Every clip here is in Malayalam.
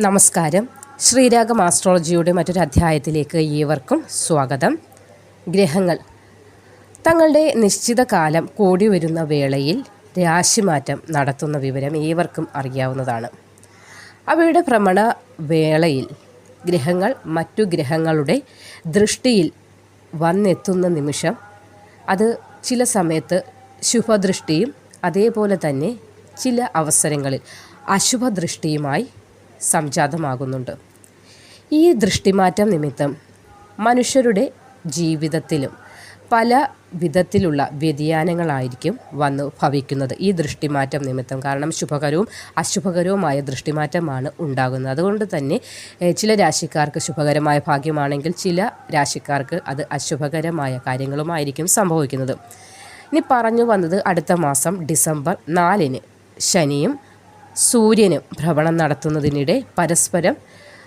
നമസ്കാരം. ശ്രീരാഗം ആസ്ട്രോളജിയുടെ മറ്റൊരു അധ്യായത്തിലേക്ക് ഏവർക്കും സ്വാഗതം. ഗ്രഹങ്ങൾ. തങ്ങളുടെ നിശ്ചിത കാലം കൂടി വരുന്ന വേളയിൽ രാശിമാറ്റം നടത്തുന്ന വിവരം ഏവർക്കും അറിയാവുന്നതാണ്. അവയുടെ ഭ്രമണ വേളയിൽ ഗ്രഹങ്ങൾ മറ്റു ഗ്രഹങ്ങളുടെ ദൃഷ്ടിയിൽ വന്നെത്തുന്ന നിമിഷം അത് ചില സമയത്ത് ശുഭദൃഷ്ടിയും അതേപോലെ തന്നെ ചില അവസരങ്ങളിൽ അശുഭദൃഷ്ടിയുമായി സംജാതമാകുന്നുണ്ട്. ഈ ദൃഷ്ടിമാറ്റം നിമിത്തം മനുഷ്യരുടെ ജീവിതത്തിലും പല വിധത്തിലുള്ള വ്യതിയാനങ്ങളായിരിക്കും വന്ന് ഭവിക്കുന്നത്. ഈ ദൃഷ്ടിമാറ്റം നിമിത്തം കാരണം ശുഭകരവും അശുഭകരവുമായ ദൃഷ്ടിമാറ്റമാണ് ഉണ്ടാകുന്നത്. അതുകൊണ്ട് തന്നെ ചില രാശിക്കാർക്ക് ശുഭകരമായ ഭാഗ്യമാണെങ്കിൽ ചില രാശിക്കാർക്ക് അത് അശുഭകരമായ കാര്യങ്ങളുമായിരിക്കും സംഭവിക്കുന്നത്. ഇനി പറഞ്ഞു വന്നത് അടുത്ത മാസം ഡിസംബർ നാലിന് ശനിയും സൂര്യനും ഭ്രമണം നടത്തുന്നതിനിടെ പരസ്പരം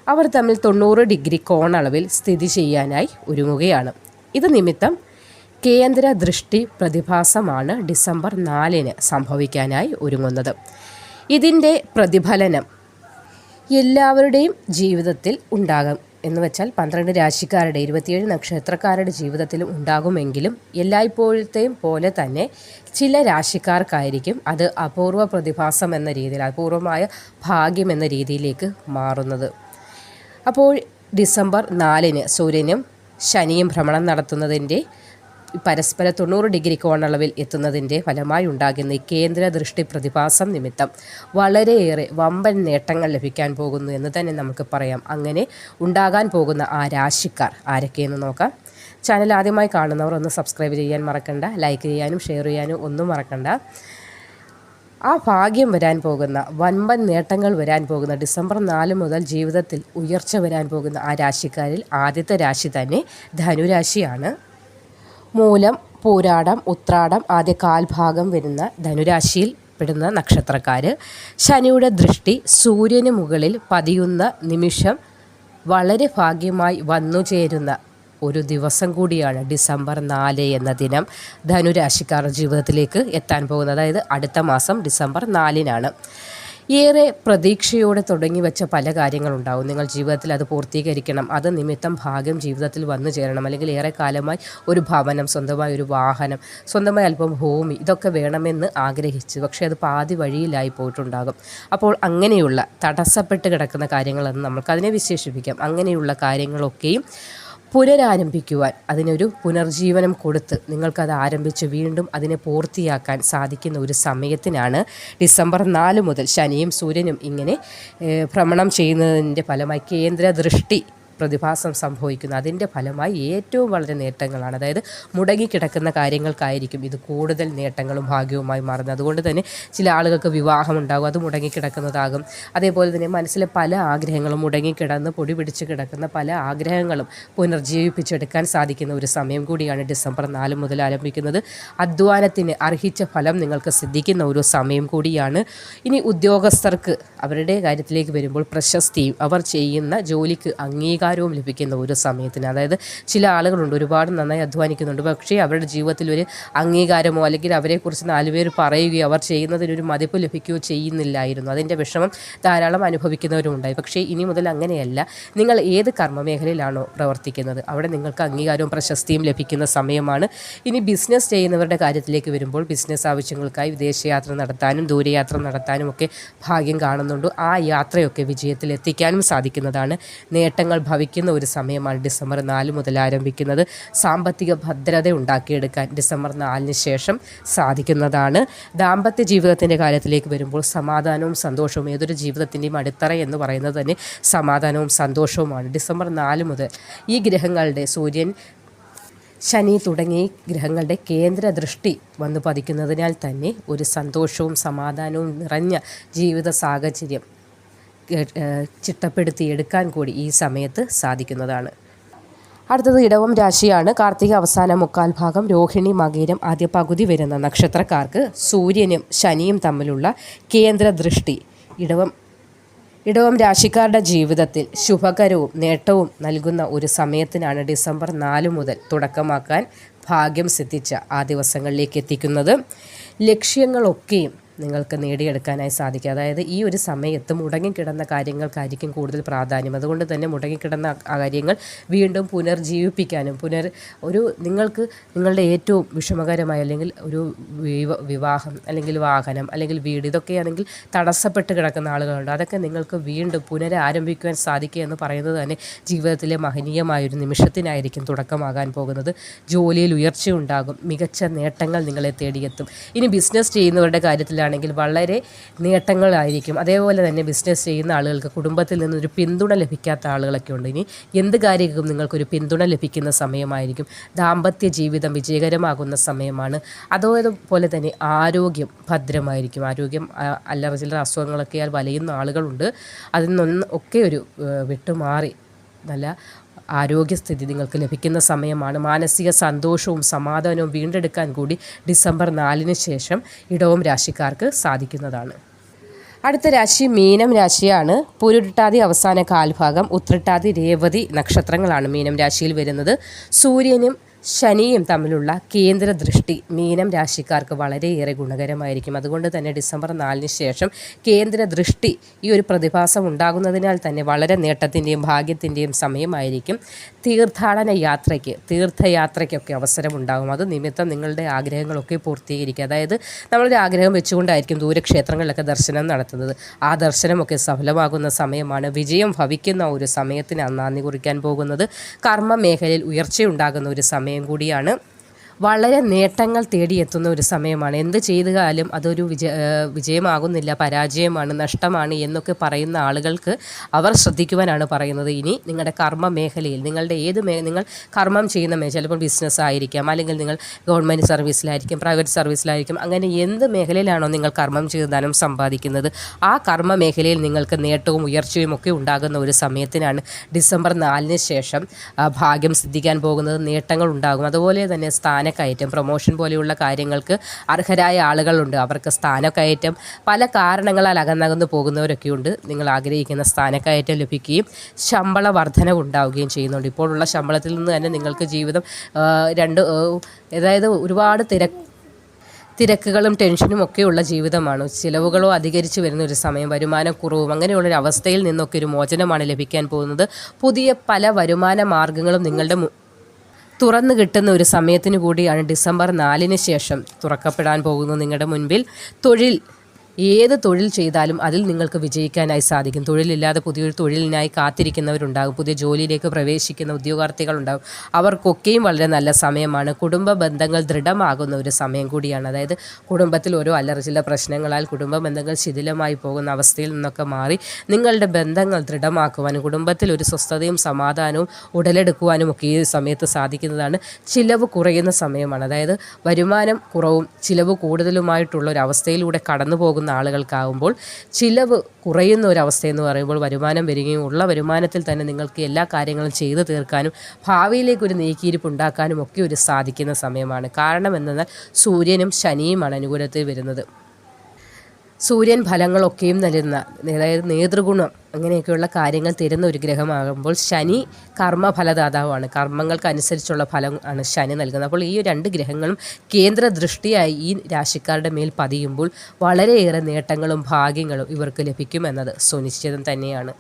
അവർ തമ്മിൽ തൊണ്ണൂറ് ഡിഗ്രി കോണളവിൽ സ്ഥിതി ചെയ്യാനായി ഒരുങ്ങുകയാണ്. ഇത് നിമിത്തം കേന്ദ്ര ദൃഷ്ടി പ്രതിഭാസമാണ് ഡിസംബർ നാലിന് സംഭവിക്കാനായി ഒരുങ്ങുന്നത്. ഇതിന്റെ പ്രതിഫലനം എല്ലാവരുടെയും ജീവിതത്തിൽ ഉണ്ടാകും. എന്ന് വെച്ചാൽ പന്ത്രണ്ട് രാശിക്കാരുടെ ഇരുപത്തിയേഴ് നക്ഷത്രക്കാരുടെ ജീവിതത്തിലും ഉണ്ടാകുമെങ്കിലും എല്ലായ്പ്പോഴത്തെയും പോലെ തന്നെ ചില രാശിക്കാർക്കായിരിക്കും അത് അപൂർവ പ്രതിഭാസം എന്ന രീതിയിൽ അപൂർവമായ ഭാഗ്യം എന്ന രീതിയിലേക്ക് മാറുന്നത്. അപ്പോൾ ഡിസംബർ നാലിന് സൂര്യനും ശനിയും ഭ്രമണം നടത്തുന്നതിന്റെ പരസ്പര തൊണ്ണൂറ് ഡിഗ്രി കോണളവിൽ എത്തുന്നതിന്റെ ഫലമായി ഉണ്ടാകുന്ന ഈ കേന്ദ്ര ദൃഷ്ടി പ്രതിഭാസം നിമിത്തം വളരെയേറെ വമ്പൻ നേട്ടങ്ങൾ ലഭിക്കാൻ പോകുന്നു എന്ന് തന്നെ നമുക്ക് പറയാം. അങ്ങനെ ഉണ്ടാകാൻ പോകുന്ന ആ രാശിക്കാർ ആരൊക്കെയെന്ന് നോക്കാം. ചാനൽ ആദ്യമായി കാണുന്നവർ ഒന്ന് സബ്സ്ക്രൈബ് ചെയ്യാൻ മറക്കണ്ട ലൈക്ക് ചെയ്യാനും ഷെയർ ചെയ്യാനും ഒന്നും മറക്കണ്ട. ആ ഭാഗ്യം വരാൻ പോകുന്ന വൻപൻ നേട്ടങ്ങൾ വരാൻ പോകുന്ന ഡിസംബർ നാല് മുതൽ ജീവിതത്തിൽ ഉയർച്ച വരാൻ പോകുന്ന ആ രാശിക്കാരിൽ ആദ്യത്തെ രാശി തന്നെ ധനുരാശിയാണ്. മൂലം പൂരാടം ഉത്രാടം ആദ്യ കാൽഭാഗം വരുന്ന ധനുരാശിയിൽ പെടുന്ന നക്ഷത്രക്കാർ ശനിയുടെ ദൃഷ്ടി സൂര്യന് മുകളിൽ പതിയുന്ന നിമിഷം വളരെ ഭാഗ്യമായി വന്നു ചേരുന്ന ഒരു ദിവസം കൂടിയാണ് ഡിസംബർ നാല് എന്ന ദിനം ധനുരാശിക്കാരുടെ ജീവിതത്തിലേക്ക് എത്താൻ പോകുന്നത്. അതായത് അടുത്ത മാസം ഡിസംബർ നാലിനാണ്. ഏറെ പ്രതീക്ഷയോടെ തുടങ്ങി വെച്ച പല കാര്യങ്ങളുണ്ടാവും. നിങ്ങൾ ജീവിതത്തിൽ അത് പൂർത്തീകരിക്കണം. അത് നിമിത്തം ഭാഗ്യം ജീവിതത്തിൽ വന്നു ചേരണം. അല്ലെങ്കിൽ ഏറെ കാലമായി ഒരു ഭവനം സ്വന്തമായി ഒരു വാഹനം സ്വന്തമായി അല്പം ഭൂമി ഇതൊക്കെ വേണമെന്ന് ആഗ്രഹിച്ചു. പക്ഷേ അത് പാതി വഴിയിലായി പോയിട്ടുണ്ടാകും. അപ്പോൾ അങ്ങനെയുള്ള തടസ്സപ്പെട്ട് കിടക്കുന്ന കാര്യങ്ങളെന്ന് നമുക്ക് അതിനെ വിശേഷിപ്പിക്കാം. അങ്ങനെയുള്ള കാര്യങ്ങളൊക്കെയും പുനരാരംഭിക്കുവാൻ അതിനൊരു പുനർജീവനം കൊടുത്ത് നിങ്ങൾക്കത് ആരംഭിച്ച് വീണ്ടും അതിനെ പൂർത്തിയാക്കാൻ സാധിക്കുന്ന ഒരു സമയത്തിനാണ് ഡിസംബർ നാല് മുതൽ ശനിയും സൂര്യനും ഇങ്ങനെ ഭ്രമണം ചെയ്യുന്നതിന്റെ ഫലമായി കേന്ദ്ര ദൃഷ്ടി പ്രതിഭാസം സംഭവിക്കുന്നു അതിന്റെ ഫലമായി ഏറ്റവും വളരെ നേട്ടങ്ങളാണ്. അതായത് മുടങ്ങിക്കിടക്കുന്ന കാര്യങ്ങൾക്കായിരിക്കും ഇത് കൂടുതൽ നേട്ടങ്ങളും ഭാഗ്യവുമായി മാറുന്നത്. അതുകൊണ്ട് തന്നെ ചില ആളുകൾക്ക് വിവാഹം ഉണ്ടാകും അത് മുടങ്ങിക്കിടക്കുന്നതാകും. അതേപോലെ തന്നെ മനസ്സിലെ പല ആഗ്രഹങ്ങളും മുടങ്ങിക്കിടന്ന് പൊടി പിടിച്ച് കിടക്കുന്ന പല ആഗ്രഹങ്ങളും പുനർജീവിപ്പിച്ചെടുക്കാൻ സാധിക്കുന്ന ഒരു സമയം കൂടിയാണ് ഡിസംബർ നാല് മുതൽ ആരംഭിക്കുന്നത്. അധ്വാനത്തിന് അർഹിച്ച ഫലം നിങ്ങൾക്ക് സിദ്ധിക്കുന്ന ഒരു സമയം കൂടിയാണ്. ഇനി ഉദ്യോഗസ്ഥർക്ക് അവരുടെ കാര്യത്തിലേക്ക് വരുമ്പോൾ പ്രശസ്തിയും അവർ ചെയ്യുന്ന ജോലിക്ക് അംഗീകാരവും ലഭിക്കുന്ന ഒരു സമയത്തിന്. അതായത് ചില ആളുകളുണ്ട് ഒരുപാട് നന്നായി അധ്വാനിക്കുന്നുണ്ട്. പക്ഷേ അവരുടെ ജീവിതത്തിൽ ഒരു അംഗീകാരമോ അല്ലെങ്കിൽ അവരെക്കുറിച്ച് നാലുപേർ പറയുകയോ അവർ ചെയ്യുന്നതിനൊരു മതിപ്പ് ലഭിക്കുകയോ ചെയ്യുന്നില്ലായിരുന്നു. അതിന്റെ വിഷമം ധാരാളം അനുഭവിക്കുന്നവരും അനുഭവിക്കുന്നവരുമുണ്ടായി പക്ഷേ ഇനി മുതൽ അങ്ങനെയല്ല. നിങ്ങൾ ഏത് കർമ്മമേഖലയിലാണോ പ്രവർത്തിക്കുന്നത് അവിടെ നിങ്ങൾക്ക് അംഗീകാരവും പ്രശസ്തിയും ലഭിക്കുന്ന സമയമാണ്. ഇനി ബിസിനസ് ചെയ്യുന്നവരുടെ കാര്യത്തിലേക്ക് വരുമ്പോൾ ബിസിനസ് ആവശ്യങ്ങൾക്കായി വിദേശയാത്ര നടത്താനും ദൂരയാത്ര നടത്താനും ഒക്കെ ഭാഗ്യം കാണുന്നുണ്ട്. ആ യാത്രയൊക്കെ വിജയത്തിൽ എത്തിക്കാനും സാധിക്കുന്നതാണ് നേട്ടങ്ങൾ ഭവിക്കുന്ന ഒരു സമയമാണ് ഡിസംബർ നാല് മുതൽ ആരംഭിക്കുന്നത്. സാമ്പത്തിക ഭദ്രത ഉണ്ടാക്കിയെടുക്കാൻ ഡിസംബർ നാലിന് ശേഷം സാധിക്കുന്നതാണ്. ദാമ്പത്യ ജീവിതത്തിന്റെ കാര്യത്തിലേക്ക് വരുമ്പോൾ സമാധാനവും സന്തോഷവും ഏതൊരു ജീവിതത്തിന്റെയും അടിത്തറ എന്ന് പറയുന്നത് തന്നെ സമാധാനവും സന്തോഷവുമാണ്. ഡിസംബർ നാല് മുതൽ ഈ ഗ്രഹങ്ങളുടെ സൂര്യൻ ശനി തുടങ്ങി ഗ്രഹങ്ങളുടെ കേന്ദ്ര ദൃഷ്ടി വന്നു പതിക്കുന്നതിനാൽ തന്നെ ഒരു സന്തോഷവും സമാധാനവും നിറഞ്ഞ ജീവിത സാഹചര്യം ചിട്ടപ്പെടുത്തിയെടുക്കാൻ കൂടി ഈ സമയത്ത് സാധിക്കുന്നതാണ്. അടുത്തത് ഇടവം രാശിയാണ്. കാർത്തിക അവസാന മുക്കാൽ ഭാഗം രോഹിണി മകീരം ആദ്യ പകുതി വരുന്ന നക്ഷത്രക്കാർക്ക് സൂര്യനും ശനിയും തമ്മിലുള്ള കേന്ദ്ര ദൃഷ്ടി. ഇടവം ഇടവം രാശിക്കാരുടെ ജീവിതത്തിൽ ശുഭകരവും നേട്ടവും നൽകുന്ന ഒരു സമയത്തിനാണ് ഡിസംബർ നാല് മുതൽ തുടക്കമാക്കാൻ ഭാഗ്യം സിദ്ധിച്ച ആ ദിവസങ്ങളിലേക്ക് എത്തിക്കുന്നത്. ലക്ഷ്യങ്ങളൊക്കെയും നിങ്ങൾക്ക് നേടിയെടുക്കാനായി സാധിക്കുക അതായത് ഈ ഒരു സമയത്ത് മുടങ്ങിക്കിടന്ന കാര്യങ്ങൾക്കായിരിക്കും കൂടുതൽ പ്രാധാന്യം. അതുകൊണ്ട് തന്നെ മുടങ്ങിക്കിടന്ന കാര്യങ്ങൾ വീണ്ടും പുനർജീവിപ്പിക്കാനും പുനർ ഒരു നിങ്ങൾക്ക് നിങ്ങളുടെ ഏറ്റവും വിഷമകരമായ അല്ലെങ്കിൽ ഒരു വിവാഹം അല്ലെങ്കിൽ വാഹനം അല്ലെങ്കിൽ വീട് ഇതൊക്കെയാണെങ്കിൽ തടസ്സപ്പെട്ട് കിടക്കുന്ന ആളുകളുണ്ട്. അതൊക്കെ നിങ്ങൾക്ക് വീണ്ടും പുനരാരംഭിക്കുവാൻ സാധിക്കുക എന്ന് പറയുന്നത് തന്നെ ജീവിതത്തിലെ മഹനീയമായൊരു നിമിഷത്തിനായിരിക്കും തുടക്കമാകാൻ പോകുന്നത്. ജോലിയിൽ ഉയർച്ചയുണ്ടാകും. മികച്ച നേട്ടങ്ങൾ നിങ്ങളെ തേടിയെത്തും. ഇനി ബിസിനസ് ചെയ്യുന്നവരുടെ കാര്യത്തിലാണെങ്കിൽ വളരെ നേട്ടങ്ങളായിരിക്കും. അതേപോലെ തന്നെ ബിസിനസ് ചെയ്യുന്ന ആളുകൾക്ക് കുടുംബത്തിൽ നിന്നൊരു പിന്തുണ ലഭിക്കാത്ത ആളുകളൊക്കെ ഉണ്ട്. ഇനി എന്ത് കാര്യങ്ങൾക്കും നിങ്ങൾക്കൊരു പിന്തുണ ലഭിക്കുന്ന സമയമായിരിക്കും. ദാമ്പത്യ ജീവിതം വിജയകരമാകുന്ന സമയമാണ്. അതുപോലെ തന്നെ ആരോഗ്യം ഭദ്രമായിരിക്കും. ആരോഗ്യം അല്ല ചില അസുഖങ്ങളൊക്കെ വലയുന്ന ആളുകളുണ്ട്. അതിൽ ഒക്കെ ഒരു വിട്ടുമാറി. നല്ല ആരോഗ്യസ്ഥിതി നിങ്ങൾക്ക് ലഭിക്കുന്ന സമയമാണ്. മാനസിക സന്തോഷവും സമാധാനവും വീണ്ടെടുക്കാൻ കൂടി ഡിസംബർ നാലിന് ശേഷം ഇടവം രാശിക്കാർക്ക് സാധിക്കുന്നതാണ്. അടുത്ത രാശി മീനം രാശിയാണ്. പുരുട്ടാതി അവസാന കാൽഭാഗം ഉത്രട്ടാതി രേവതി നക്ഷത്രങ്ങളാണ് മീനം രാശിയിൽ വരുന്നത്. സൂര്യനും ശനിയും തമ്മിലുള്ള കേന്ദ്ര ദൃഷ്ടി മീനം രാശിക്കാർക്ക് വളരെയേറെ ഗുണകരമായിരിക്കും. അതുകൊണ്ട് തന്നെ ഡിസംബർ നാലിന് ശേഷം കേന്ദ്ര ദൃഷ്ടി ഈ ഒരു പ്രതിഭാസം ഉണ്ടാകുന്നതിനാൽ തന്നെ വളരെ നേട്ടത്തിന്റെയും ഭാഗ്യത്തിന്റെയും സമയമായിരിക്കും. തീർത്ഥാടന യാത്രയ്ക്ക് തീർത്ഥയാത്രയ്ക്കൊക്കെ അവസരമുണ്ടാകും. അത് നിമിത്തം നിങ്ങളുടെ ആഗ്രഹങ്ങളൊക്കെ പൂർത്തീകരിക്കുക. അതായത് നമ്മളൊരു ആഗ്രഹം വെച്ചുകൊണ്ടായിരിക്കും ദൂരക്ഷേത്രങ്ങളിലൊക്കെ ദർശനം നടത്തുന്നത്. ആ ദർശനമൊക്കെ സഫലമാകുന്ന സമയമാണ്. വിജയം ഭവിക്കുന്ന ഒരു സമയത്തിന് നന്ദി കുറിക്കാൻ പോകുന്നത്. കർമ്മ മേഖലയിൽ ഉയർച്ചയുണ്ടാകുന്ന ഒരു സമയം കൂടിയാണ്. വളരെ നേട്ടങ്ങൾ തേടിയെത്തുന്ന ഒരു സമയമാണ്. എന്ത് ചെയ്താലും അതൊരു വിജയ വിജയമാകുന്നില്ല പരാജയമാണ് നഷ്ടമാണ് എന്നൊക്കെ പറയുന്ന ആളുകൾക്ക് അവർ ശ്രദ്ധിക്കുവാനാണ് പറയുന്നത്. ഇനി നിങ്ങളുടെ കർമ്മ മേഖലയിൽ നിങ്ങളുടെ ഏത് മേ നിങ്ങൾ കർമ്മം ചെയ്യുന്ന മേഖല ചിലപ്പോൾ ബിസിനസ് ആയിരിക്കാം അല്ലെങ്കിൽ നിങ്ങൾ ഗവൺമെന്റ് സർവീസിലായിരിക്കും പ്രൈവറ്റ് സർവീസിലായിരിക്കും അങ്ങനെ എന്ത് മേഖലയിലാണോ നിങ്ങൾ കർമ്മം ചെയ്ത് ധനം സമ്പാദിക്കുന്നത് ആ കർമ്മ മേഖലയിൽ നിങ്ങൾക്ക് നേട്ടവും ഉയർച്ചയും ഒക്കെ ഉണ്ടാകുന്ന ഒരു സമയത്തിനാണ് ഡിസംബർ നാലിന് ശേഷം ഭാഗ്യം സിദ്ധിക്കാൻ പോകുന്നത് നേട്ടങ്ങൾ ഉണ്ടാകും. അതുപോലെ തന്നെ സ്ഥാനക്കയറ്റം പ്രൊമോഷൻ പോലെയുള്ള കാര്യങ്ങൾക്ക് അർഹരായ ആളുകളുണ്ട്. അവർക്ക് സ്ഥാനക്കയറ്റം പല കാരണങ്ങളാൽ അകന്നകന്ന് പോകുന്നവരൊക്കെയുണ്ട്. നിങ്ങൾ ആഗ്രഹിക്കുന്ന സ്ഥാനക്കയറ്റം ലഭിക്കുകയും ശമ്പള വർധനവ് ഉണ്ടാവുകയും ചെയ്യുന്നുണ്ട്. ഇപ്പോഴുള്ള ശമ്പളത്തിൽ നിന്ന് തന്നെ നിങ്ങൾക്ക് ജീവിതം രണ്ട് അതായത് ഒരുപാട് തിരക്ക് തിരക്കുകളും ടെൻഷനും ഒക്കെയുള്ള ജീവിതമാണ്. ചിലവുകളോ അധികരിച്ചു വരുന്ന ഒരു സമയം വരുമാനക്കുറവും അങ്ങനെയുള്ളൊരു അവസ്ഥയിൽ നിന്നൊക്കെ ഒരു മോചനമാണ് ലഭിക്കാൻ പോകുന്നത്. പുതിയ പല വരുമാന മാർഗങ്ങളും നിങ്ങളുടെ തുറന്നു കിട്ടുന്ന ഒരു സമയത്തിന് കൂടിയാണ് ഡിസംബർ നാലിന് ശേഷം തുറക്കപ്പെടാൻ പോകുന്നത് നിങ്ങളുടെ മുൻപിൽ. തൊഴിൽ ഏത് തൊഴിൽ ചെയ്താലും അതിൽ നിങ്ങൾക്ക് വിജയിക്കാനായി സാധിക്കും. തൊഴിലില്ലാതെ പുതിയൊരു തൊഴിലിനായി കാത്തിരിക്കുന്നവരുണ്ടാകും. പുതിയ ജോലിയിലേക്ക് പ്രവേശിക്കുന്ന ഉദ്യോഗാർത്ഥികളുണ്ടാകും. അവർക്കൊക്കെയും വളരെ നല്ല സമയമാണ്. കുടുംബ ബന്ധങ്ങൾ ദൃഢമാകുന്ന ഒരു സമയം കൂടിയാണ്. അതായത് കുടുംബത്തിൽ ഓരോ അല്ലറ ചില പ്രശ്നങ്ങളാൽ കുടുംബ ബന്ധങ്ങൾ ശിഥിലമായി പോകുന്ന അവസ്ഥയിൽ നിന്നൊക്കെ മാറി നിങ്ങളുടെ ബന്ധങ്ങൾ ദൃഢമാക്കുവാനും കുടുംബത്തിൽ ഒരു സ്വസ്ഥതയും സമാധാനവും ഉടലെടുക്കുവാനും ഒക്കെ ഈ സമയത്ത് സാധിക്കുന്നതാണ് ചിലവ് കുറയുന്ന സമയമാണ്. അതായത് വരുമാനം കുറവും ചിലവ് കൂടുതലുമായിട്ടുള്ള ഒരു അവസ്ഥയിലൂടെ കടന്നു പോകുന്ന ആളുകൾക്കാവുമ്പോൾ ചിലവ് കുറയുന്ന ഒരു അവസ്ഥയെന്ന് പറയുമ്പോൾ വരുമാനം വരികയും ഉള്ള വരുമാനത്തിൽ തന്നെ നിങ്ങൾക്ക് എല്ലാ കാര്യങ്ങളും ചെയ്തു തീർക്കാനും ഭാവിയിലേക്ക് ഒരു നീക്കിയിരിപ്പ് ഉണ്ടാക്കാനും ഒക്കെ ഒരു സാധിക്കുന്ന സമയമാണ്. കാരണം എന്തെന്നാൽ സൂര്യനും ശനിയുമാണ് അനുകൂലത്തിൽ വരുന്നത്. സൂര്യൻ ഫലങ്ങളൊക്കെയും നൽകുന്ന അതായത് നേതൃഗുണം അങ്ങനെയൊക്കെയുള്ള കാര്യങ്ങൾ തരുന്ന ഒരു ഗ്രഹമാകുമ്പോൾ ശനി കർമ്മഫലദാതാവാണ്. കർമ്മങ്ങൾക്ക് അനുസരിച്ചുള്ള ഫലം ആണ് ശനി നൽകുന്നത്. അപ്പോൾ ഈ രണ്ട് ഗ്രഹങ്ങളും കേന്ദ്ര ദൃഷ്ടിയായി ഈ രാശിക്കാരുടെ മേൽ പതിയുമ്പോൾ വളരെയേറെ നേട്ടങ്ങളും ഭാഗ്യങ്ങളും ഇവർക്ക് ലഭിക്കുമെന്നത് സുനിശ്ചിതം തന്നെയാണ്.